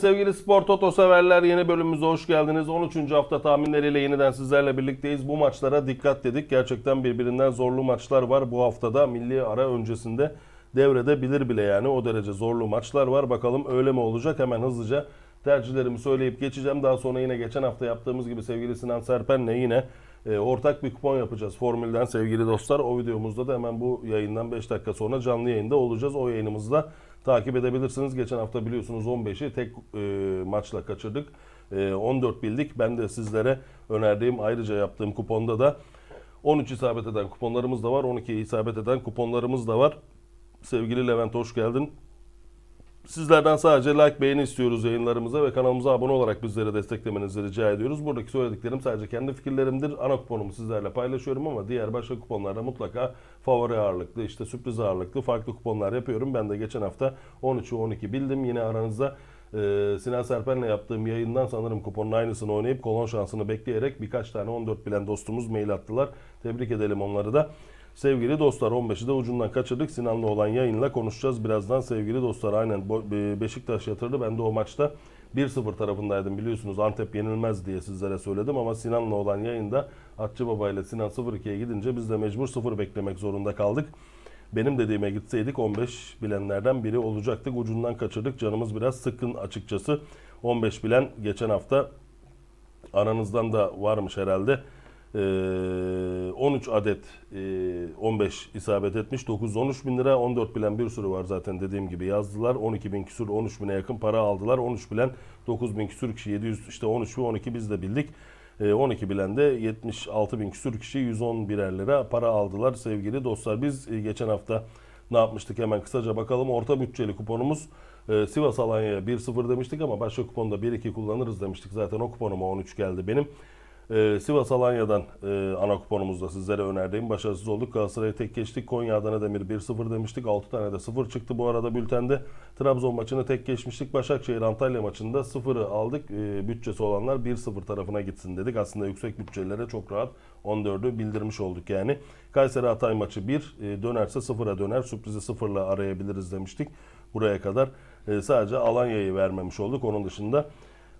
Sevgili spor toto severler yeni bölümümüze hoş geldiniz. 13. hafta tahminleriyle yeniden sizlerle birlikteyiz. Bu maçlara dikkat dedik. Gerçekten birbirinden zorlu maçlar var. Bu haftada milli ara öncesinde devrede bilir bile yani o derece zorlu maçlar var. Bakalım öyle mi olacak? Hemen hızlıca tercihlerimi söyleyip geçeceğim. Daha sonra yine geçen hafta yaptığımız gibi sevgili Sinan Serpen'le yine e, ortak bir kupon yapacağız Formül'den sevgili dostlar. O videomuzda da hemen bu yayından 5 dakika sonra canlı yayında olacağız. O yayınımızda takip edebilirsiniz. Geçen hafta biliyorsunuz 15'i tek e, maçla kaçırdık. E, 14 bildik. Ben de sizlere önerdiğim ayrıca yaptığım kuponda da 13 isabet eden kuponlarımız da var. 12 isabet eden kuponlarımız da var. Sevgili Levent hoş geldin. Sizlerden sadece like beğeni istiyoruz yayınlarımıza ve kanalımıza abone olarak bizleri desteklemenizi rica ediyoruz. Buradaki söylediklerim sadece kendi fikirlerimdir. Ana kuponumu sizlerle paylaşıyorum ama diğer başka kuponlarda mutlaka favori ağırlıklı, işte sürpriz ağırlıklı farklı kuponlar yapıyorum. Ben de geçen hafta 13'ü 12 bildim. Yine aranızda e, Sinan Serpen'le yaptığım yayından sanırım kuponun aynısını oynayıp kolon şansını bekleyerek birkaç tane 14 bilen dostumuz mail attılar. Tebrik edelim onları da. Sevgili dostlar 15'i de ucundan kaçırdık. Sinan'la olan yayınla konuşacağız birazdan sevgili dostlar. Aynen e, Beşiktaş yatırdı. Ben de o maçta 1-0 tarafındaydım biliyorsunuz. Antep yenilmez diye sizlere söyledim ama Sinan'la olan yayında Atçı Baba ile Sinan 0-2'ye gidince biz de mecbur 0 beklemek zorunda kaldık. Benim dediğime gitseydik 15 bilenlerden biri olacaktık. Ucundan kaçırdık. Canımız biraz sıkkın açıkçası. 15 bilen geçen hafta aranızdan da varmış herhalde. Ee, 13 adet e, 15 isabet etmiş. 913 bin lira. 14 bilen bir sürü var zaten dediğim gibi yazdılar. 12 bin küsur 13 bine yakın para aldılar. 13 bilen 9 bin küsur kişi 700 işte 13 ve 12 biz de bildik. Ee, 12 bilen de 76 bin küsur kişi 111'er lira para aldılar sevgili dostlar. Biz e, geçen hafta ne yapmıştık hemen kısaca bakalım. Orta bütçeli kuponumuz e, Sivas Alanya'ya 1-0 demiştik ama başka kuponda 1-2 kullanırız demiştik. Zaten o kuponuma 13 geldi benim. Ee, Sivas Alanya'dan e, ana kuponumuzda sizlere önerdiğim başarısız olduk. Galatasaray'ı tek geçtik. Konya Adana Demir 1-0 demiştik. 6 tane de 0 çıktı bu arada bültende. Trabzon maçını tek geçmiştik. Başakşehir Antalya maçında 0'ı aldık. E, bütçesi olanlar 1-0 tarafına gitsin dedik. Aslında yüksek bütçelilere çok rahat 14'ü bildirmiş olduk yani. Kayseri Hatay maçı 1 e, dönerse 0'a döner. Sürprizi 0'la arayabiliriz demiştik. Buraya kadar e, sadece Alanya'yı vermemiş olduk. Onun dışında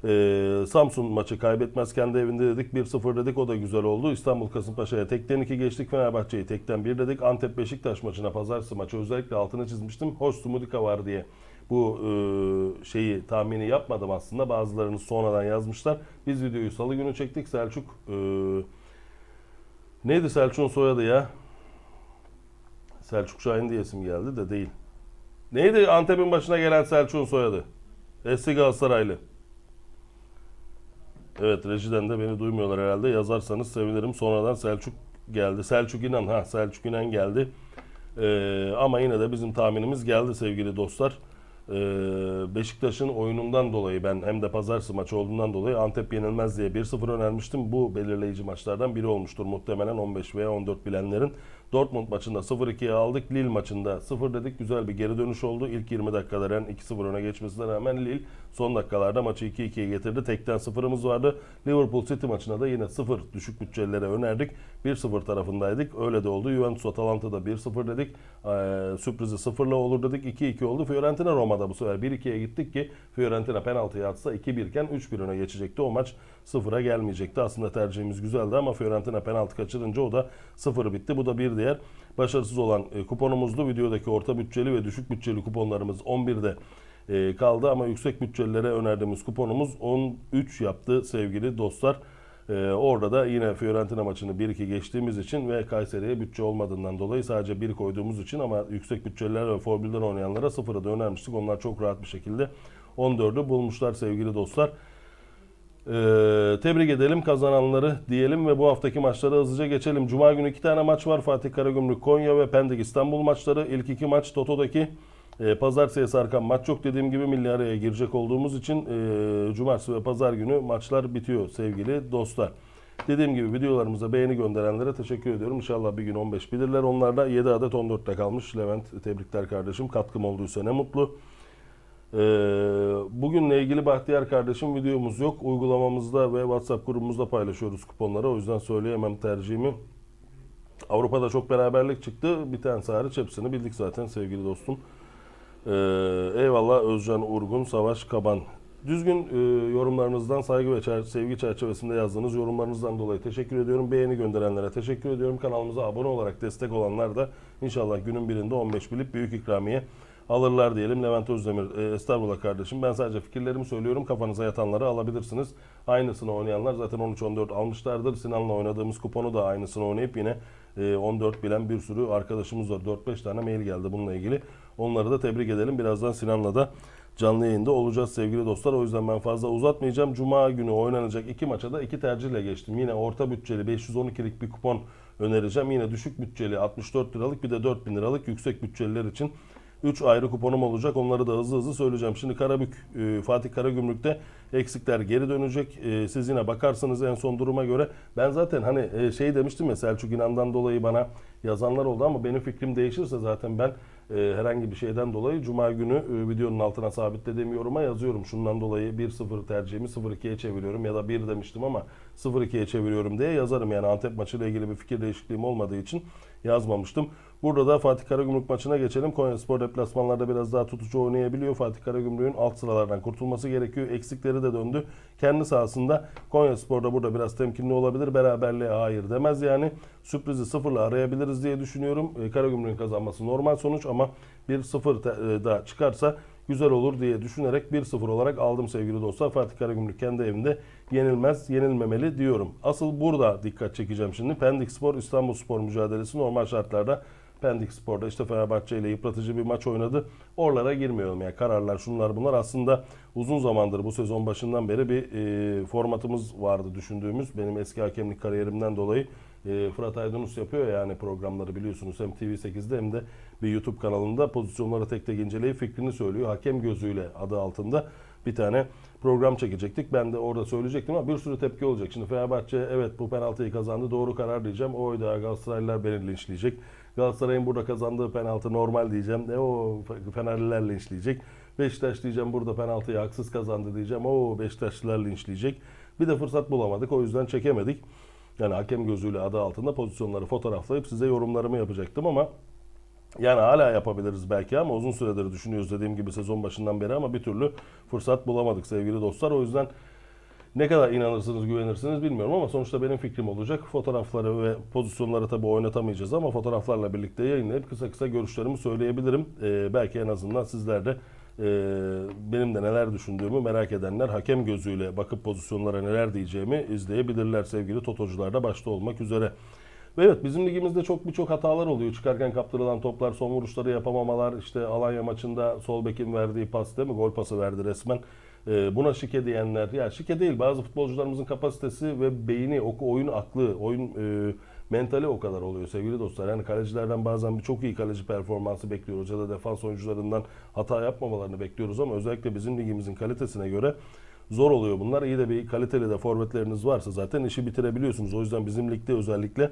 ee, Samsun maçı kaybetmez kendi evinde dedik 1-0 dedik o da güzel oldu. İstanbul Kasımpaşa'ya tekten 2 geçtik. Fenerbahçe'yi tekten 1 dedik. Antep Beşiktaş maçına pazartesi maçı özellikle altını çizmiştim. Hoş Sumudika var diye bu e, şeyi tahmini yapmadım aslında. Bazılarınız sonradan yazmışlar. Biz videoyu salı günü çektik. Selçuk e, neydi Selçuk'un soyadı ya? Selçuk Şahin diye isim geldi de değil. Neydi Antep'in başına gelen Selçuk'un soyadı? Eski Galatasaraylı. Evet rejiden de beni duymuyorlar herhalde. Yazarsanız sevinirim. Sonradan Selçuk geldi. Selçuk İnan. Ha Selçuk İnan geldi. Ee, ama yine de bizim tahminimiz geldi sevgili dostlar. Ee, Beşiktaş'ın oyunundan dolayı ben hem de pazartesi maçı olduğundan dolayı Antep yenilmez diye 1-0 önermiştim. Bu belirleyici maçlardan biri olmuştur muhtemelen 15 veya 14 bilenlerin. Dortmund maçında 0-2'ye aldık. Lille maçında 0 dedik. Güzel bir geri dönüş oldu. İlk 20 dakikada Ren 2-0 öne geçmesine rağmen Lille son dakikalarda maçı 2-2'ye getirdi. Tekten 0'ımız vardı. Liverpool City maçına da yine 0 düşük bütçelere önerdik. 1-0 tarafındaydık. Öyle de oldu. Juventus Atalanta'da 1-0 dedik. Ee, sürprizi 0'la olur dedik. 2-2 oldu. Fiorentina Roma'da bu sefer 1-2'ye gittik ki Fiorentina penaltıyı atsa 2-1 iken 3-1 öne geçecekti. O maç 0'a gelmeyecekti. Aslında tercihimiz güzeldi ama Fiorentina penaltı kaçırınca o da 0 bitti. Bu da 1 değer başarısız olan e, kuponumuzdu. Videodaki orta bütçeli ve düşük bütçeli kuponlarımız 11'de e, kaldı ama yüksek bütçelilere önerdiğimiz kuponumuz 13 yaptı sevgili dostlar. Ee, orada da yine Fiorentina maçını 1-2 geçtiğimiz için ve Kayseri'ye bütçe olmadığından dolayı sadece 1 koyduğumuz için ama yüksek bütçeliler ve formüller oynayanlara 0'ı da önermiştik. Onlar çok rahat bir şekilde 14'ü bulmuşlar sevgili dostlar. Ee, tebrik edelim kazananları diyelim ve bu haftaki maçlara hızlıca geçelim. Cuma günü iki tane maç var. Fatih Karagümrük Konya ve Pendik İstanbul maçları. İlk iki maç Toto'daki e, pazartesiye sarkan maç yok dediğim gibi milli araya girecek olduğumuz için e, cumartesi ve pazar günü maçlar bitiyor sevgili dostlar. Dediğim gibi videolarımıza beğeni gönderenlere teşekkür ediyorum. İnşallah bir gün 15 bilirler. Onlar da 7 adet 14'te kalmış. Levent tebrikler kardeşim. Katkım olduysa ne mutlu. Ee, bugünle ilgili Bahtiyar kardeşim videomuz yok. Uygulamamızda ve WhatsApp grubumuzda paylaşıyoruz kuponları. O yüzden söyleyemem tercihimi. Avrupa'da çok beraberlik çıktı. Bir tane hariç hepsini bildik zaten sevgili dostum. Ee, eyvallah Özcan Urgun, Savaş Kaban Düzgün e, yorumlarınızdan, saygı ve çer- sevgi çerçevesinde yazdığınız yorumlarınızdan dolayı teşekkür ediyorum. Beğeni gönderenlere teşekkür ediyorum. Kanalımıza abone olarak destek olanlar da inşallah günün birinde 15 bilip büyük ikramiye alırlar diyelim. Levent Özdemir, e, estağfurullah kardeşim. Ben sadece fikirlerimi söylüyorum. Kafanıza yatanları alabilirsiniz. Aynısını oynayanlar zaten 13-14 almışlardır. Sinan'la oynadığımız kuponu da aynısını oynayıp yine e, 14 bilen bir sürü arkadaşımız var. 4-5 tane mail geldi bununla ilgili. Onları da tebrik edelim. Birazdan Sinan'la da canlı yayında olacağız sevgili dostlar. O yüzden ben fazla uzatmayacağım. Cuma günü oynanacak iki maça da iki tercihle geçtim. Yine orta bütçeli 512'lik bir kupon önereceğim. Yine düşük bütçeli 64 liralık bir de 4000 liralık yüksek bütçeliler için 3 ayrı kuponum olacak. Onları da hızlı hızlı söyleyeceğim. Şimdi Karabük, e, Fatih Karagümrük'te eksikler geri dönecek. E, Siz yine bakarsınız en son duruma göre. Ben zaten hani e, şey demiştim ya Selçuk İnan'dan dolayı bana yazanlar oldu ama benim fikrim değişirse zaten ben herhangi bir şeyden dolayı Cuma günü videonun altına sabitlediğim yoruma yazıyorum. Şundan dolayı 1-0 tercihimi 0-2'ye çeviriyorum ya da 1 demiştim ama 0-2'ye çeviriyorum diye yazarım. Yani Antep maçıyla ilgili bir fikir değişikliğim olmadığı için yazmamıştım. Burada da Fatih Karagümrük maçına geçelim. Konyaspor deplasmanlarda biraz daha tutucu oynayabiliyor. Fatih Karagümrük'ün alt sıralardan kurtulması gerekiyor. Eksikleri de döndü. Kendi sahasında Konyaspor da burada biraz temkinli olabilir. Beraberliğe hayır demez yani. Sürprizi sıfırla arayabiliriz diye düşünüyorum. E, Karagümrük'ün kazanması normal sonuç ama bir sıfır te- e, da çıkarsa güzel olur diye düşünerek 1-0 olarak aldım sevgili dostlar. Fatih Karagümrük kendi evinde yenilmez, yenilmemeli diyorum. Asıl burada dikkat çekeceğim şimdi. Pendik Spor, İstanbul Spor mücadelesi normal şartlarda Pendik Spor'da işte Fenerbahçe ile yıpratıcı bir maç oynadı. Oralara girmiyorum yani kararlar şunlar bunlar aslında uzun zamandır bu sezon başından beri bir e, formatımız vardı düşündüğümüz. Benim eski hakemlik kariyerimden dolayı e, Fırat Aydınus yapıyor ya yani programları biliyorsunuz hem TV8'de hem de bir YouTube kanalında pozisyonları tek tek inceleyip fikrini söylüyor. Hakem gözüyle adı altında bir tane program çekecektik. Ben de orada söyleyecektim ama bir sürü tepki olacak. Şimdi Fenerbahçe evet bu penaltıyı kazandı doğru karar diyeceğim. Oyda Galatasaraylılar beni linçleyecek. Galatasaray'ın burada kazandığı penaltı normal diyeceğim. E o Fenerliler linçleyecek. Beşiktaş diyeceğim burada penaltıyı haksız kazandı diyeceğim. O Beşiktaşlılar linçleyecek. Bir de fırsat bulamadık o yüzden çekemedik. Yani hakem gözüyle adı altında pozisyonları fotoğraflayıp size yorumlarımı yapacaktım ama yani hala yapabiliriz belki ama uzun süredir düşünüyoruz dediğim gibi sezon başından beri ama bir türlü fırsat bulamadık sevgili dostlar. O yüzden ne kadar inanırsınız, güvenirsiniz bilmiyorum ama sonuçta benim fikrim olacak. Fotoğrafları ve pozisyonları tabii oynatamayacağız ama fotoğraflarla birlikte yayınlayıp kısa kısa görüşlerimi söyleyebilirim. Ee, belki en azından sizler de e, benim de neler düşündüğümü merak edenler hakem gözüyle bakıp pozisyonlara neler diyeceğimi izleyebilirler sevgili totocular da başta olmak üzere. Ve evet bizim ligimizde çok birçok hatalar oluyor. Çıkarken kaptırılan toplar, son vuruşları yapamamalar, işte Alanya maçında sol bekin verdiği pas değil mi? Gol pası verdi resmen. Ee, buna şike diyenler, ya şike değil bazı futbolcularımızın kapasitesi ve beyni, o oyun aklı, oyun e, mentali o kadar oluyor sevgili dostlar. Yani kalecilerden bazen bir çok iyi kaleci performansı bekliyoruz ya da defans oyuncularından hata yapmamalarını bekliyoruz ama özellikle bizim ligimizin kalitesine göre zor oluyor bunlar. İyi de bir kaliteli de forvetleriniz varsa zaten işi bitirebiliyorsunuz. O yüzden bizim ligde özellikle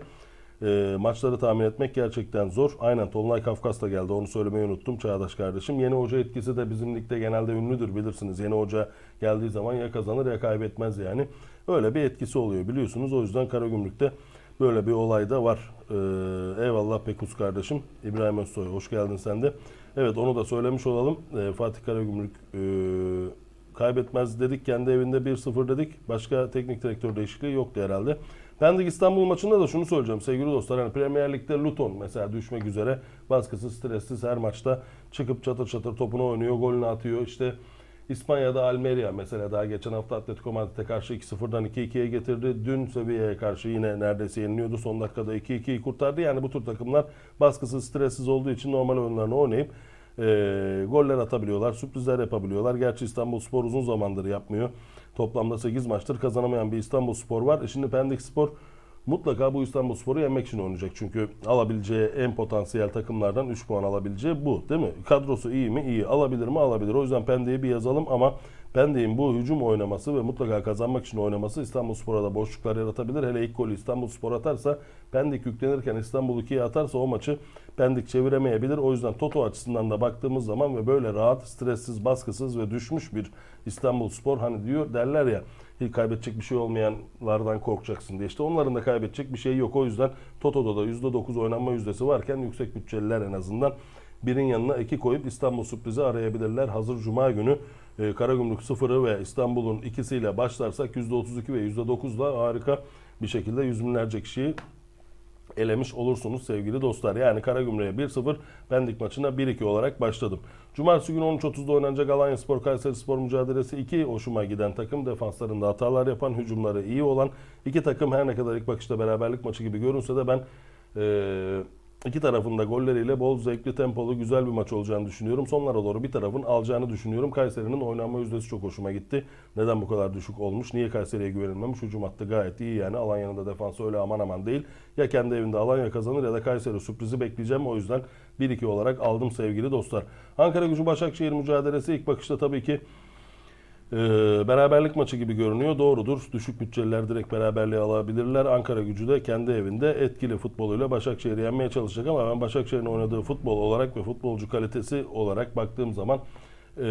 e, maçları tahmin etmek gerçekten zor. Aynen Tolunay Kafkas da geldi. Onu söylemeyi unuttum Çağdaş kardeşim. Yeni hoca etkisi de bizim ligde genelde ünlüdür bilirsiniz. Yeni hoca geldiği zaman ya kazanır ya kaybetmez yani. Öyle bir etkisi oluyor biliyorsunuz. O yüzden Karagümrük'te böyle bir olay da var. Ee, eyvallah Pekus kardeşim. İbrahim Özsoy hoş geldin sen de. Evet onu da söylemiş olalım. Ee, Fatih Karagümrük e, kaybetmez dedik. Kendi evinde 1-0 dedik. Başka teknik direktör değişikliği yoktu herhalde. Pendik İstanbul maçında da şunu söyleyeceğim sevgili dostlar. Hani Premier Lig'de Luton mesela düşmek üzere baskısız, stressiz her maçta çıkıp çatır çatır topunu oynuyor, golünü atıyor. İşte İspanya'da Almeria mesela daha geçen hafta Atletico Madrid'e karşı 2-0'dan 2-2'ye getirdi. Dün Sevilla'ya karşı yine neredeyse yeniliyordu. Son dakikada 2-2'yi kurtardı. Yani bu tür takımlar baskısız, stressiz olduğu için normal oyunlarını oynayıp e, goller atabiliyorlar, sürprizler yapabiliyorlar. Gerçi İstanbul Spor uzun zamandır yapmıyor. Toplamda 8 maçtır kazanamayan bir İstanbul Spor var. E şimdi Pendik Spor mutlaka bu İstanbul Spor'u yenmek için oynayacak. Çünkü alabileceği en potansiyel takımlardan 3 puan alabileceği bu değil mi? Kadrosu iyi mi? İyi. Alabilir mi? Alabilir. O yüzden Pendik'i bir yazalım ama Pendik'in bu hücum oynaması ve mutlaka kazanmak için oynaması İstanbul Spor'a da boşluklar yaratabilir. Hele ilk golü İstanbul Spor atarsa Pendik yüklenirken İstanbul 2'ye atarsa o maçı Pendik çeviremeyebilir. O yüzden Toto açısından da baktığımız zaman ve böyle rahat, stressiz, baskısız ve düşmüş bir İstanbul Spor hani diyor derler ya hiç kaybedecek bir şey olmayanlardan korkacaksın diye. İşte onların da kaybedecek bir şey yok. O yüzden Toto'da da %9 oynanma yüzdesi varken yüksek bütçeliler en azından birin yanına iki koyup İstanbul sürprizi arayabilirler. Hazır Cuma günü e, Karagümrük 0'ı ve İstanbul'un ikisiyle başlarsak %32 ve %9'la harika bir şekilde yüz binlerce kişiyi elemiş olursunuz sevgili dostlar. Yani Karagümrük'e 1-0, Pendik maçına 1-2 olarak başladım. Cumartesi günü 13.30'da oynanacak Alanya Spor Kayseri Spor mücadelesi 2 hoşuma giden takım. Defanslarında hatalar yapan, hücumları iyi olan iki takım her ne kadar ilk bakışta beraberlik maçı gibi görünse de ben eee iki tarafın da golleriyle bol zevkli tempolu güzel bir maç olacağını düşünüyorum. Sonlara doğru bir tarafın alacağını düşünüyorum. Kayseri'nin oynanma yüzdesi çok hoşuma gitti. Neden bu kadar düşük olmuş? Niye Kayseri'ye güvenilmemiş? Hücum hattı gayet iyi yani. Alanya'nın da defansı öyle aman aman değil. Ya kendi evinde Alanya kazanır ya da Kayseri sürprizi bekleyeceğim. O yüzden 1-2 olarak aldım sevgili dostlar. Ankara gücü Başakşehir mücadelesi ilk bakışta tabii ki ee, beraberlik maçı gibi görünüyor. Doğrudur. Düşük bütçeliler direkt beraberliği alabilirler. Ankara gücü de kendi evinde etkili futboluyla Başakşehir'i yenmeye çalışacak ama ben Başakşehir'in oynadığı futbol olarak ve futbolcu kalitesi olarak baktığım zaman e,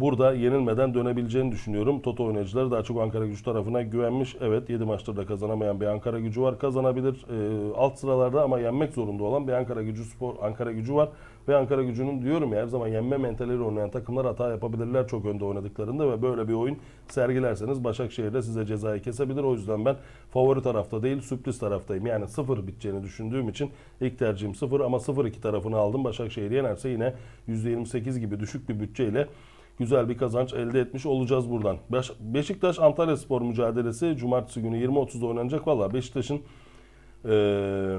burada yenilmeden dönebileceğini düşünüyorum. Toto oynayıcıları daha çok Ankara gücü tarafına güvenmiş. Evet 7 maçtır da kazanamayan bir Ankara gücü var. Kazanabilir e, alt sıralarda ama yenmek zorunda olan bir Ankara gücü spor Ankara gücü var. Ve Ankara gücünün diyorum ya her zaman yenme mentaliyle oynayan takımlar hata yapabilirler çok önde oynadıklarında ve böyle bir oyun sergilerseniz Başakşehir de size cezayı kesebilir. O yüzden ben favori tarafta değil sürpriz taraftayım. Yani sıfır biteceğini düşündüğüm için ilk tercihim sıfır ama 0-2 tarafını aldım. Başakşehir yenerse yine %28 gibi düşük bir bütçeyle güzel bir kazanç elde etmiş olacağız buradan. Beş- Beşiktaş Antalya Spor mücadelesi cumartesi günü 20.30'da oynanacak. Valla Beşiktaş'ın eee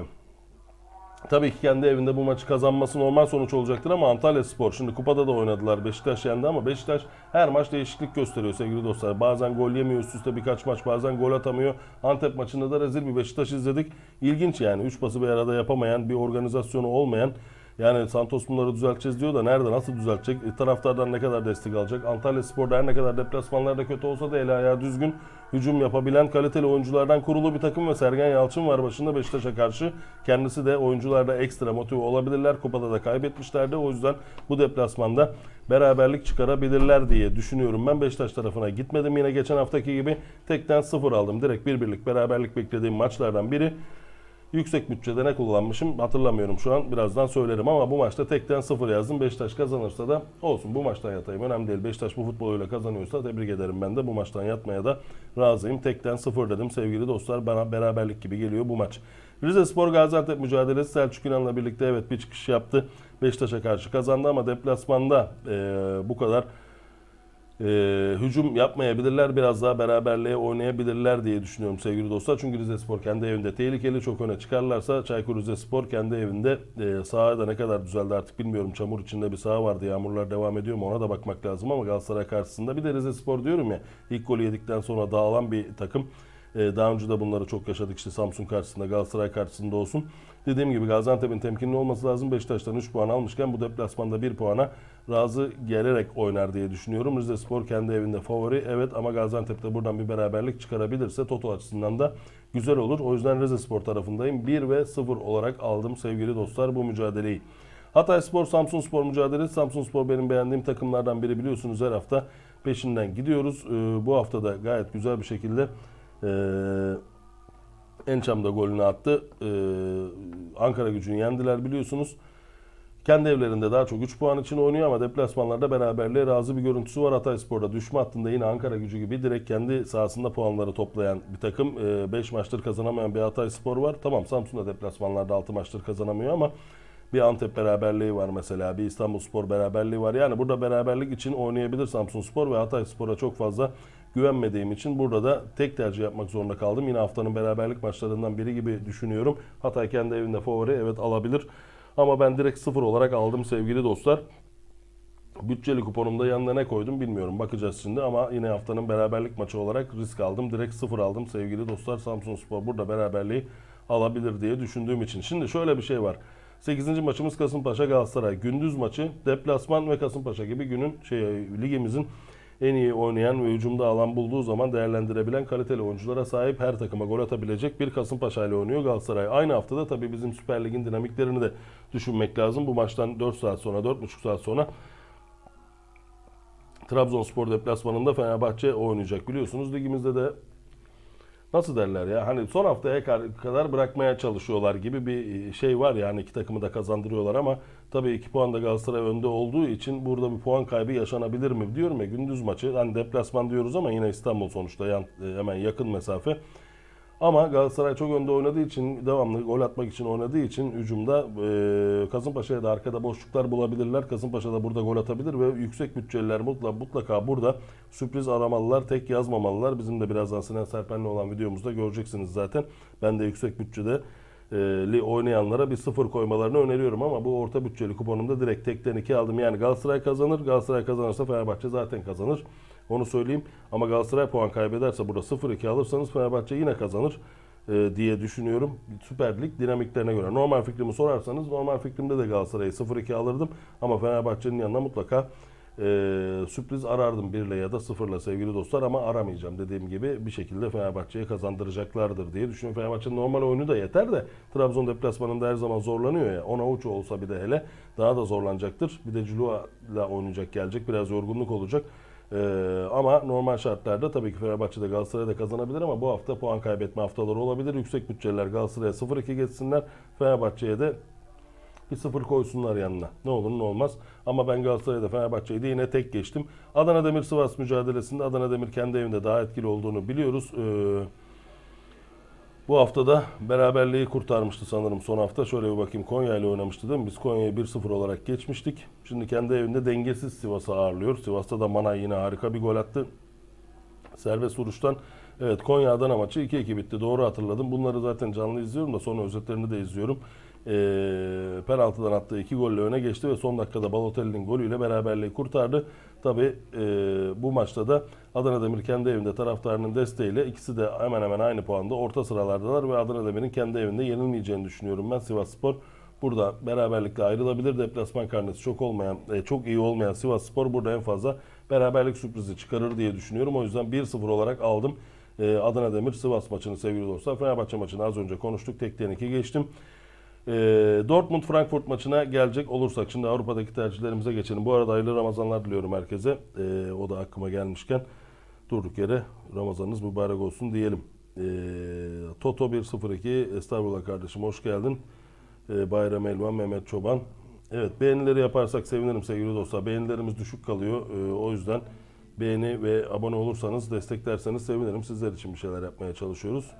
Tabii ki kendi evinde bu maçı kazanması normal sonuç olacaktır ama Antalya Spor şimdi kupada da oynadılar. Beşiktaş yendi ama Beşiktaş her maç değişiklik gösteriyor sevgili dostlar. Bazen gol yemiyor üst üste birkaç maç bazen gol atamıyor. Antep maçında da rezil bir Beşiktaş izledik. İlginç yani. Üç pası bir arada yapamayan bir organizasyonu olmayan yani Santos bunları düzelteceğiz diyor da nerede nasıl düzeltecek? E, taraftardan ne kadar destek alacak? Antalya Spor'da her ne kadar deplasmanlarda kötü olsa da eli ayağı düzgün hücum yapabilen kaliteli oyunculardan kurulu bir takım ve Sergen Yalçın var başında Beşiktaş'a karşı. Kendisi de oyuncularda ekstra motive olabilirler. Kupada da kaybetmişlerdi. O yüzden bu deplasmanda beraberlik çıkarabilirler diye düşünüyorum. Ben Beşiktaş tarafına gitmedim. Yine geçen haftaki gibi tekten sıfır aldım. Direkt bir birlik beraberlik beklediğim maçlardan biri. Yüksek bütçede ne kullanmışım hatırlamıyorum şu an. Birazdan söylerim ama bu maçta tekten sıfır yazdım. Beşiktaş kazanırsa da olsun bu maçtan yatayım. Önemli değil. Beşiktaş bu futboluyla kazanıyorsa tebrik ederim ben de. Bu maçtan yatmaya da razıyım. Tekten sıfır dedim sevgili dostlar. Bana beraberlik gibi geliyor bu maç. Rize Spor Gaziantep mücadelesi Selçuk İnan'la birlikte evet bir çıkış yaptı. Beşiktaş'a karşı kazandı ama deplasmanda eee, bu kadar e, hücum yapmayabilirler. Biraz daha beraberliğe oynayabilirler diye düşünüyorum sevgili dostlar. Çünkü Rizespor kendi evinde tehlikeli. Çok öne çıkarlarsa Çaykur Rizespor kendi evinde e, saha da ne kadar düzeldi artık bilmiyorum. Çamur içinde bir saha vardı. Yağmurlar devam ediyor mu ona da bakmak lazım ama Galatasaray karşısında. Bir de Rizespor diyorum ya ilk golü yedikten sonra dağılan bir takım. E, Daha önce de bunları çok yaşadık işte Samsun karşısında, Galatasaray karşısında olsun. Dediğim gibi Gaziantep'in temkinli olması lazım. Beşiktaş'tan 3 puan almışken bu deplasmanda 1 puana razı gelerek oynar diye düşünüyorum. Rize Spor kendi evinde favori. Evet ama Gaziantep'te buradan bir beraberlik çıkarabilirse Toto açısından da güzel olur. O yüzden Rize Spor tarafındayım. 1 ve 0 olarak aldım sevgili dostlar bu mücadeleyi. Hatay Spor, Samsun Spor mücadelesi. Samsun Spor benim beğendiğim takımlardan biri biliyorsunuz her hafta peşinden gidiyoruz. Ee, bu hafta da gayet güzel bir şekilde ee, Ençam da golünü attı. Ee, Ankara gücünü yendiler biliyorsunuz. Kendi evlerinde daha çok 3 puan için oynuyor ama deplasmanlarda beraberliğe razı bir görüntüsü var. Hatayspor'da düşme hattında yine Ankara gücü gibi direkt kendi sahasında puanları toplayan bir takım. 5 maçtır kazanamayan bir Hatayspor var. Tamam Samsun'da deplasmanlarda 6 maçtır kazanamıyor ama bir Antep beraberliği var mesela. Bir İstanbulspor beraberliği var. Yani burada beraberlik için oynayabilir Samsunspor ve Hatayspor'a çok fazla güvenmediğim için burada da tek tercih yapmak zorunda kaldım. Yine haftanın beraberlik maçlarından biri gibi düşünüyorum. Hatay kendi evinde favori evet alabilir. Ama ben direkt sıfır olarak aldım sevgili dostlar. Bütçeli kuponumda yanına ne koydum bilmiyorum. Bakacağız şimdi ama yine haftanın beraberlik maçı olarak risk aldım. Direkt sıfır aldım sevgili dostlar. Samsun Spor burada beraberliği alabilir diye düşündüğüm için. Şimdi şöyle bir şey var. 8. maçımız Kasımpaşa Galatasaray. Gündüz maçı deplasman ve Kasımpaşa gibi günün şey ligimizin en iyi oynayan ve hücumda alan bulduğu zaman değerlendirebilen kaliteli oyunculara sahip her takıma gol atabilecek bir Kasımpaşa ile oynuyor Galatasaray. Aynı haftada tabii bizim Süper Lig'in dinamiklerini de düşünmek lazım. Bu maçtan 4 saat sonra 4,5 saat sonra Trabzonspor deplasmanında Fenerbahçe oynayacak. Biliyorsunuz ligimizde de nasıl derler ya hani son haftaya kadar bırakmaya çalışıyorlar gibi bir şey var ya hani iki takımı da kazandırıyorlar ama Tabii 2 puan da Galatasaray önde olduğu için burada bir puan kaybı yaşanabilir mi diyorum ya gündüz maçı. Hani deplasman diyoruz ama yine İstanbul sonuçta yan- e, hemen yakın mesafe. Ama Galatasaray çok önde oynadığı için, devamlı gol atmak için oynadığı için hücumda e, Kasımpaşa'ya da arkada boşluklar bulabilirler. Kasımpaşa da burada gol atabilir ve yüksek bütçeliler mutlaka, mutlaka burada sürpriz aramalılar, tek yazmamalılar. Bizim de birazdan Sinan Serpen'le olan videomuzda göreceksiniz zaten. Ben de yüksek bütçede li oynayanlara bir sıfır koymalarını öneriyorum ama bu orta bütçeli kuponumda direkt tekten iki aldım. Yani Galatasaray kazanır, Galatasaray kazanırsa Fenerbahçe zaten kazanır. Onu söyleyeyim. Ama Galatasaray puan kaybederse burada 0-2 alırsanız Fenerbahçe yine kazanır e, diye düşünüyorum. Süper Lig dinamiklerine göre. Normal fikrimi sorarsanız normal fikrimde de Galatasaray'ı 0-2 alırdım. Ama Fenerbahçe'nin yanına mutlaka e, sürpriz arardım 1 ile ya da 0 ile sevgili dostlar ama aramayacağım. Dediğim gibi bir şekilde Fenerbahçe'ye kazandıracaklardır diye düşünüyorum. Fenerbahçe'nin normal oyunu da yeter de Trabzon deplasmanında her zaman zorlanıyor ya. Ona uç olsa bir de hele daha da zorlanacaktır. Bir de Cülua ile oynayacak gelecek. Biraz yorgunluk olacak. Ee, ama normal şartlarda tabii ki Fenerbahçe'de Galatasaray'da kazanabilir ama bu hafta puan kaybetme haftaları olabilir. Yüksek bütçeliler Galatasaray'a 0-2 geçsinler. Fenerbahçe'ye de bir sıfır koysunlar yanına. Ne olur ne olmaz. Ama ben Galatasaray'da Fenerbahçe'yi de yine tek geçtim. Adana Demir Sivas mücadelesinde Adana Demir kendi evinde daha etkili olduğunu biliyoruz. Ee, bu hafta da beraberliği kurtarmıştı sanırım son hafta. Şöyle bir bakayım Konya ile oynamıştı değil mi? Biz Konya'yı 1-0 olarak geçmiştik. Şimdi kendi evinde dengesiz Sivas'ı ağırlıyor. Sivas'ta da Manay yine harika bir gol attı. Serbest vuruştan evet Konya Adana maçı 2-2 bitti. Doğru hatırladım. Bunları zaten canlı izliyorum da sonra özetlerini de izliyorum. Ee, penaltıdan attığı iki golle öne geçti ve son dakikada Balotelli'nin golüyle beraberliği kurtardı. Tabi bu maçta da Adana Demir kendi evinde taraftarının desteğiyle ikisi de hemen hemen aynı puanda orta sıralardalar ve Adana Demir'in kendi evinde yenilmeyeceğini düşünüyorum ben. Sivas Spor burada beraberlikle ayrılabilir. Deplasman karnesi çok olmayan, e, çok iyi olmayan Sivas Spor burada en fazla beraberlik sürprizi çıkarır diye düşünüyorum. O yüzden 1-0 olarak aldım. E, Adana Demir Sivas maçını sevgili dostlar. Fenerbahçe maçını az önce konuştuk. Tekten 2 geçtim. E, Dortmund Frankfurt maçına gelecek olursak şimdi Avrupa'daki tercihlerimize geçelim. Bu arada hayırlı Ramazanlar diliyorum herkese. E, o da aklıma gelmişken durduk yere Ramazanınız mübarek olsun diyelim. E, Toto 102 Estağfurullah kardeşim hoş geldin. E, Bayram Elvan, Mehmet Çoban. Evet beğenileri yaparsak sevinirim sevgili dostlar. Beğenilerimiz düşük kalıyor. E, o yüzden beğeni ve abone olursanız desteklerseniz sevinirim. Sizler için bir şeyler yapmaya çalışıyoruz.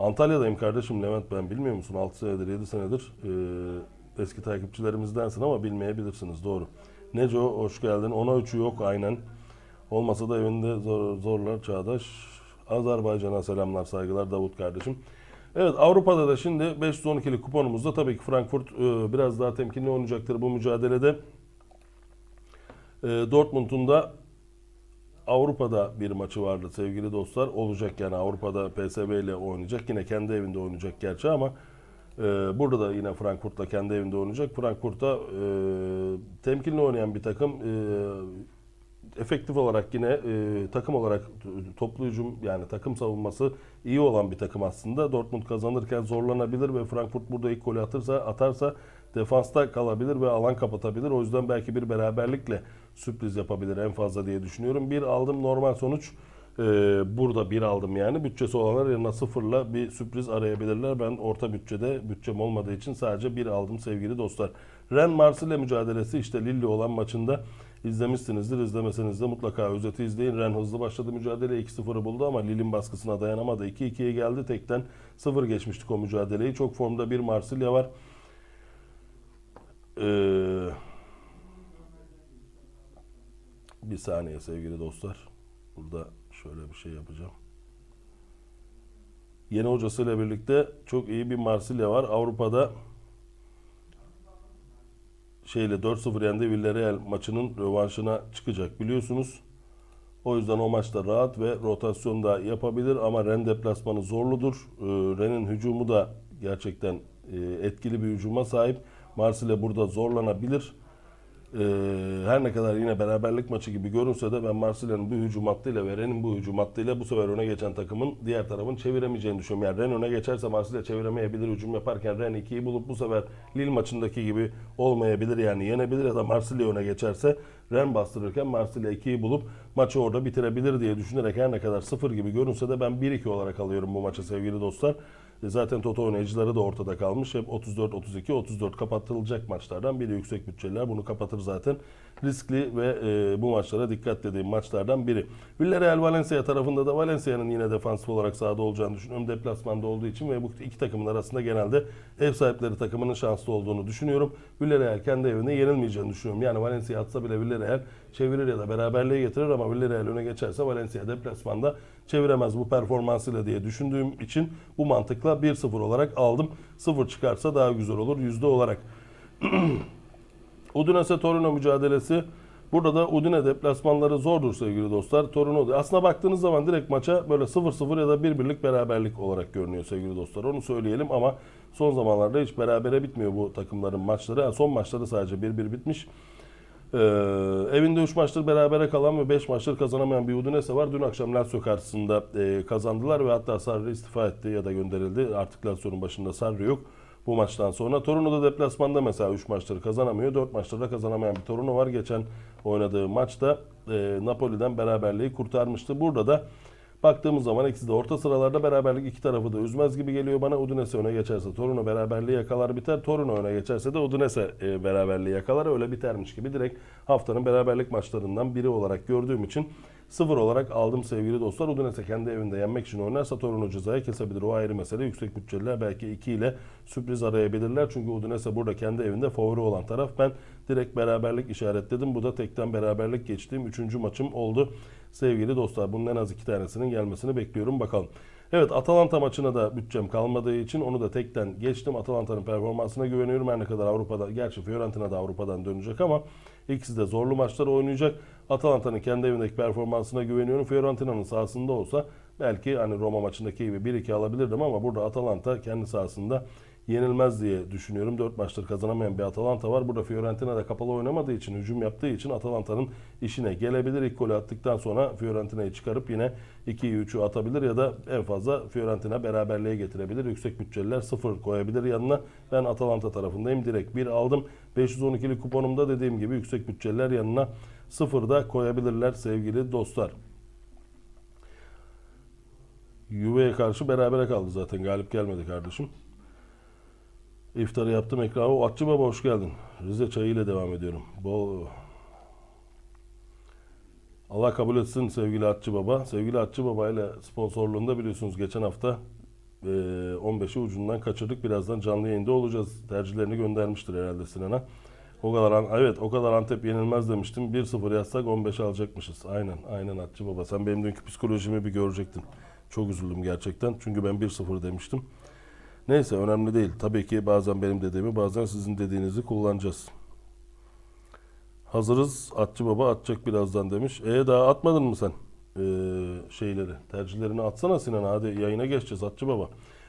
Antalya'dayım kardeşim Levent ben bilmiyor musun? 6 senedir 7 senedir e, eski takipçilerimizdensin ama bilmeyebilirsiniz doğru. Neco hoş geldin. Ona üçü yok aynen. Olmasa da evinde zor, zorlar Çağdaş. Azerbaycan'a selamlar saygılar Davut kardeşim. Evet Avrupa'da da şimdi 512'lik kuponumuzda tabii ki Frankfurt e, biraz daha temkinli oynayacaktır bu mücadelede. E, Dortmund'un da Avrupa'da bir maçı vardı sevgili dostlar. Olacak yani Avrupa'da PSV ile oynayacak. Yine kendi evinde oynayacak gerçi ama e, burada da yine Frankfurt'la kendi evinde oynayacak. Frankfurt'ta e, temkinli oynayan bir takım. E, efektif olarak yine e, takım olarak toplu hücum yani takım savunması iyi olan bir takım aslında. Dortmund kazanırken zorlanabilir ve Frankfurt burada ilk golü atırsa atarsa defansta kalabilir ve alan kapatabilir. O yüzden belki bir beraberlikle sürpriz yapabilir en fazla diye düşünüyorum. Bir aldım normal sonuç. Ee, burada bir aldım yani. Bütçesi olanlar yanına sıfırla bir sürpriz arayabilirler. Ben orta bütçede bütçem olmadığı için sadece bir aldım sevgili dostlar. Ren Marsilya mücadelesi işte Lille olan maçında izlemişsinizdir. İzlemeseniz de mutlaka özeti izleyin. Ren hızlı başladı mücadele 2-0'ı buldu ama Lille'in baskısına dayanamadı. 2-2'ye geldi tekten 0 geçmiştik o mücadeleyi. Çok formda bir Marsilya var. Ee, bir saniye sevgili dostlar. Burada şöyle bir şey yapacağım. Yeni hocasıyla birlikte çok iyi bir Marsilya var. Avrupa'da şeyle 4-0 yendi Villarreal maçının rövanşına çıkacak biliyorsunuz. O yüzden o maçta rahat ve rotasyon da yapabilir ama Ren deplasmanı zorludur. Ee, Ren'in hücumu da gerçekten e, etkili bir hücuma sahip. Marsilya burada zorlanabilir. Ee, her ne kadar yine beraberlik maçı gibi görünse de ben Marsilya'nın bu hücum hattıyla ve Ren'in bu hücum hattıyla bu sefer öne geçen takımın diğer tarafın çeviremeyeceğini düşünüyorum. Yani Ren öne geçerse Marsilya çeviremeyebilir hücum yaparken Ren 2'yi bulup bu sefer Lille maçındaki gibi olmayabilir yani yenebilir ya da Marsilya öne geçerse Ren bastırırken Marsilya 2'yi bulup maçı orada bitirebilir diye düşünerek her ne kadar 0 gibi görünse de ben 1-2 olarak alıyorum bu maçı sevgili dostlar. E, Zaten Toto oynayıcıları da ortada kalmış. Hep 34-32, 34 kapatılacak maçlardan biri yüksek bütçeliler. Bunu kapatır zaten. Riskli ve e, bu maçlara dikkat dediğim maçlardan biri. Villarreal Valencia tarafında da Valencia'nın yine defansif olarak sahada olacağını düşünüyorum. Deplasmanda olduğu için ve bu iki takımın arasında genelde ev sahipleri takımının şanslı olduğunu düşünüyorum. Villarreal kendi evinde yenilmeyeceğini düşünüyorum. Yani Valencia atsa bile Villarreal çevirir ya da beraberliğe getirir ama Villarreal öne geçerse Valencia deplasmanda çeviremez bu performansıyla diye düşündüğüm için bu mantıkla 1-0 olarak aldım. 0 çıkarsa daha güzel olur yüzde olarak. Udinese Torino mücadelesi. Burada da Udine deplasmanları zordur sevgili dostlar. Torino aslına baktığınız zaman direkt maça böyle 0-0 ya da 1-1'lik beraberlik olarak görünüyor sevgili dostlar. Onu söyleyelim ama son zamanlarda hiç berabere bitmiyor bu takımların maçları. Yani son maçları sadece 1-1 bitmiş. Ee, evinde 3 maçtır berabere kalan ve 5 maçtır kazanamayan bir Udinese var. Dün akşam Lazio karşısında e, kazandılar ve hatta Sarri istifa etti ya da gönderildi. Artık Lazio'nun başında Sarri yok bu maçtan sonra. Torino'da deplasmanda mesela 3 maçları kazanamıyor. 4 maçlarda kazanamayan bir Torino var. Geçen oynadığı maçta e, Napoli'den beraberliği kurtarmıştı. Burada da baktığımız zaman ikisi de orta sıralarda beraberlik iki tarafı da üzmez gibi geliyor bana. Udinese öne geçerse Torino beraberliği yakalar biter. Torino öne geçerse de Udinese e, beraberliği yakalar. Öyle bitermiş gibi direkt haftanın beraberlik maçlarından biri olarak gördüğüm için sıfır olarak aldım sevgili dostlar. Udinese kendi evinde yenmek için oynarsa Torino cezayı kesebilir. O ayrı mesele. Yüksek bütçeliler belki 2 ile sürpriz arayabilirler. Çünkü Udinese burada kendi evinde favori olan taraf. Ben direkt beraberlik işaretledim. Bu da tekten beraberlik geçtiğim 3. maçım oldu. Sevgili dostlar bunun en az iki tanesinin gelmesini bekliyorum. Bakalım. Evet Atalanta maçına da bütçem kalmadığı için onu da tekten geçtim. Atalanta'nın performansına güveniyorum. Her ne kadar Avrupa'da, gerçi Fiorentina da Avrupa'dan dönecek ama ikisi de zorlu maçlar oynayacak. Atalanta'nın kendi evindeki performansına güveniyorum. Fiorentina'nın sahasında olsa belki hani Roma maçındaki gibi 1-2 alabilirdim ama burada Atalanta kendi sahasında yenilmez diye düşünüyorum. 4 maçtır kazanamayan bir Atalanta var. Burada Fiorentina da kapalı oynamadığı için, hücum yaptığı için Atalanta'nın işine gelebilir. İlk golü attıktan sonra Fiorentina'yı çıkarıp yine 2'yi 3'ü atabilir ya da en fazla Fiorentina beraberliğe getirebilir. Yüksek bütçeliler 0 koyabilir yanına. Ben Atalanta tarafındayım. Direkt 1 aldım. 512'li kuponumda dediğim gibi yüksek bütçeliler yanına 0 da koyabilirler sevgili dostlar. Juve'ye karşı berabere kaldı zaten. Galip gelmedi kardeşim. İftarı yaptım ekrana. Atçı Baba hoş geldin. Rize çayı ile devam ediyorum. Bol Allah kabul etsin sevgili Atçı Baba. Sevgili Atçı Baba ile sponsorluğunda biliyorsunuz geçen hafta e, 15'i ucundan kaçırdık. Birazdan canlı yayında olacağız. Tercihlerini göndermiştir herhalde Sinan'a. O kadar evet o kadar Antep yenilmez demiştim. 1-0 yazsak 15 alacakmışız. Aynen aynen Atçı Baba. Sen benim dünkü psikolojimi bir görecektin. Çok üzüldüm gerçekten. Çünkü ben 1-0 demiştim. Neyse önemli değil. Tabii ki bazen benim dediğimi bazen sizin dediğinizi kullanacağız. Hazırız. Atçı baba atacak birazdan demiş. E daha atmadın mı sen ee, şeyleri? Tercihlerini atsana Sinan. Hadi yayına geçeceğiz Atçı baba.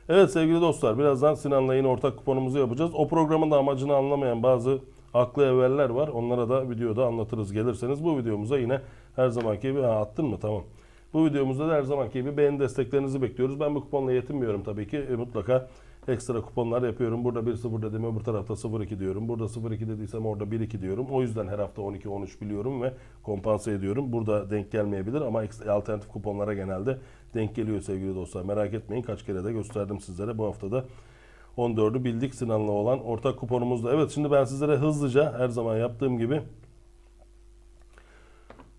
Evet sevgili dostlar birazdan Sinan'la yine ortak kuponumuzu yapacağız. O programın da amacını anlamayan bazı aklı evveller var. Onlara da videoda anlatırız gelirseniz. Bu videomuza yine her zamanki gibi ha, attın mı? Tamam. Bu videomuzda da her zamanki gibi beğeni desteklerinizi bekliyoruz. Ben bu kuponla yetinmiyorum tabii ki. E, mutlaka ekstra kuponlar yapıyorum. Burada 1-0 dedim öbür tarafta 0-2 diyorum. Burada 0-2 dediysem orada 1-2 diyorum. O yüzden her hafta 12-13 biliyorum ve kompanse ediyorum. Burada denk gelmeyebilir ama alternatif kuponlara genelde denk geliyor sevgili dostlar. Merak etmeyin kaç kere de gösterdim sizlere. Bu haftada 14'ü bildik Sinan'la olan ortak kuponumuzda. Evet şimdi ben sizlere hızlıca her zaman yaptığım gibi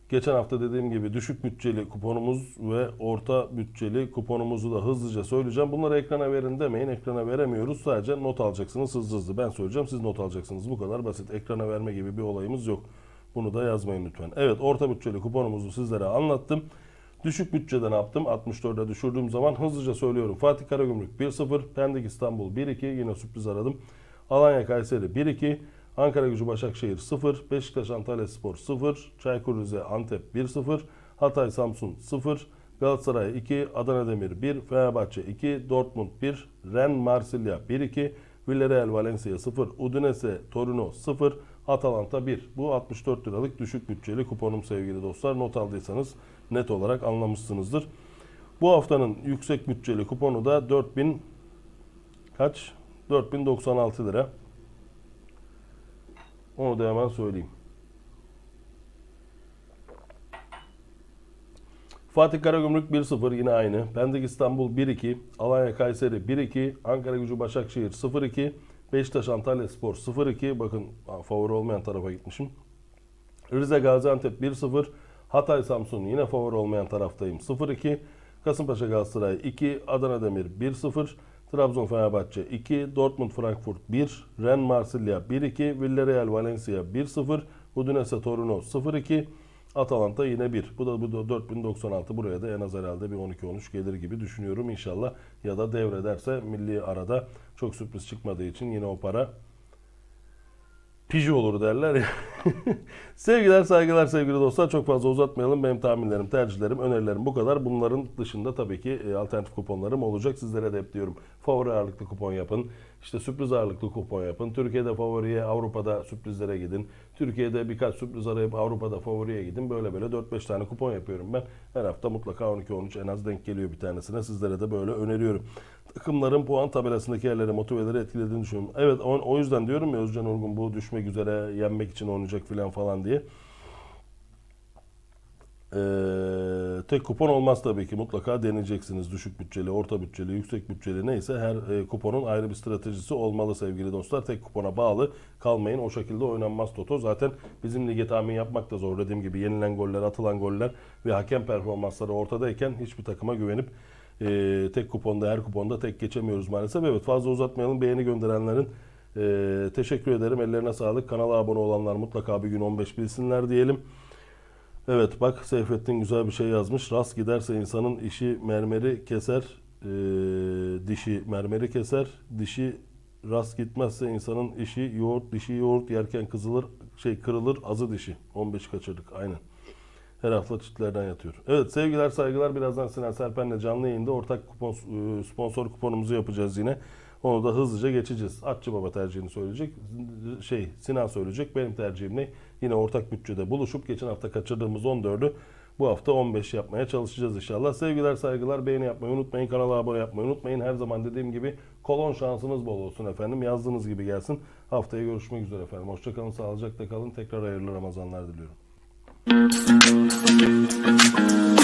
Geçen hafta dediğim gibi düşük bütçeli kuponumuz ve orta bütçeli kuponumuzu da hızlıca söyleyeceğim. Bunları ekrana verin demeyin. Ekrana veremiyoruz. Sadece not alacaksınız hızlı hızlı. Ben söyleyeceğim siz not alacaksınız. Bu kadar basit. Ekrana verme gibi bir olayımız yok. Bunu da yazmayın lütfen. Evet orta bütçeli kuponumuzu sizlere anlattım. Düşük bütçede ne yaptım? 64'e düşürdüğüm zaman hızlıca söylüyorum. Fatih Karagümrük 1-0, Pendik İstanbul 1-2 yine sürpriz aradım. Alanya Kayseri 1-2, Ankara Gücü Başakşehir 0, Beşiktaş Antalya Spor 0, Çaykur Rize Antep 1-0, Hatay Samsun 0, Galatasaray 2, Adana Demir 1, Fenerbahçe 2, Dortmund 1, Ren Marsilya 1-2, Villarreal Valencia 0, Udinese Torino 0, Atalanta 1. Bu 64 liralık düşük bütçeli kuponum sevgili dostlar. Not aldıysanız net olarak anlamışsınızdır. Bu haftanın yüksek bütçeli kuponu da 4000 kaç? 4096 lira. Onu da hemen söyleyeyim. Fatih Karagümrük 1-0 yine aynı. Pendik İstanbul 1-2. Alanya Kayseri 1-2. Ankara Gücü Başakşehir 0-2. Beşiktaş Antalya Spor 0-2. Bakın favori olmayan tarafa gitmişim. Rize Gaziantep 1-0. Hatay Samsun yine favori olmayan taraftayım 0-2. Kasımpaşa Galatasaray 2. Adana Demir 1-0. Trabzon Fenerbahçe 2. Dortmund Frankfurt 1. Ren Marsilya 1-2. Villarreal Valencia 1-0. Udinese Torino 0-2. Atalanta yine 1. Bu da bu da 4096. Buraya da en az herhalde bir 12-13 gelir gibi düşünüyorum inşallah. Ya da devrederse milli arada çok sürpriz çıkmadığı için yine o para piji olur derler ya. Sevgiler, saygılar sevgili dostlar. Çok fazla uzatmayalım. Benim tahminlerim, tercihlerim, önerilerim bu kadar. Bunların dışında tabii ki e, alternatif kuponlarım olacak. Sizlere de hep diyorum favori ağırlıklı kupon yapın. İşte sürpriz ağırlıklı kupon yapın. Türkiye'de favoriye, Avrupa'da sürprizlere gidin. Türkiye'de birkaç sürpriz arayıp Avrupa'da favoriye gidin. Böyle böyle 4-5 tane kupon yapıyorum ben. Her hafta mutlaka 12-13 en az denk geliyor bir tanesine. Sizlere de böyle öneriyorum. Takımların puan tabelasındaki yerlere motiveleri etkilediğini düşünüyorum. Evet o, o yüzden diyorum ya Özcan Urgun bu düşmek üzere yenmek için oynayacak filan falan diye. Ee, tek kupon olmaz tabii ki mutlaka deneyeceksiniz. Düşük bütçeli, orta bütçeli, yüksek bütçeli neyse her e, kuponun ayrı bir stratejisi olmalı sevgili dostlar. Tek kupona bağlı kalmayın. O şekilde oynanmaz Toto. Zaten bizim lige tahmin yapmak da zor. Dediğim gibi yenilen goller, atılan goller ve hakem performansları ortadayken hiçbir takıma güvenip e, tek kuponda, her kuponda tek geçemiyoruz maalesef. Evet fazla uzatmayalım. Beğeni gönderenlerin e, teşekkür ederim. Ellerine sağlık. Kanala abone olanlar mutlaka bir gün 15 bilsinler diyelim. Evet bak Seyfettin güzel bir şey yazmış. Rast giderse insanın işi mermeri keser, e, dişi mermeri keser, dişi rast gitmezse insanın işi yoğurt, dişi yoğurt yerken kızılır, şey kırılır, azı dişi. 15 kaçırdık aynen. Her hafta çiftlerden yatıyor. Evet sevgiler saygılar. Birazdan Sinan Serpen'le canlı yayında ortak kupon, e, sponsor kuponumuzu yapacağız yine. Onu da hızlıca geçeceğiz. Atçı Baba tercihini söyleyecek. Şey Sinan söyleyecek. Benim tercihim ne? Yine ortak bütçede buluşup geçen hafta kaçırdığımız 14'ü bu hafta 15 yapmaya çalışacağız inşallah. Sevgiler saygılar. Beğeni yapmayı unutmayın. Kanala abone yapmayı unutmayın. Her zaman dediğim gibi kolon şansınız bol olsun efendim. Yazdığınız gibi gelsin. Haftaya görüşmek üzere efendim. Hoşçakalın. Sağlıcakla kalın. Tekrar hayırlı Ramazanlar diliyorum. Thank you.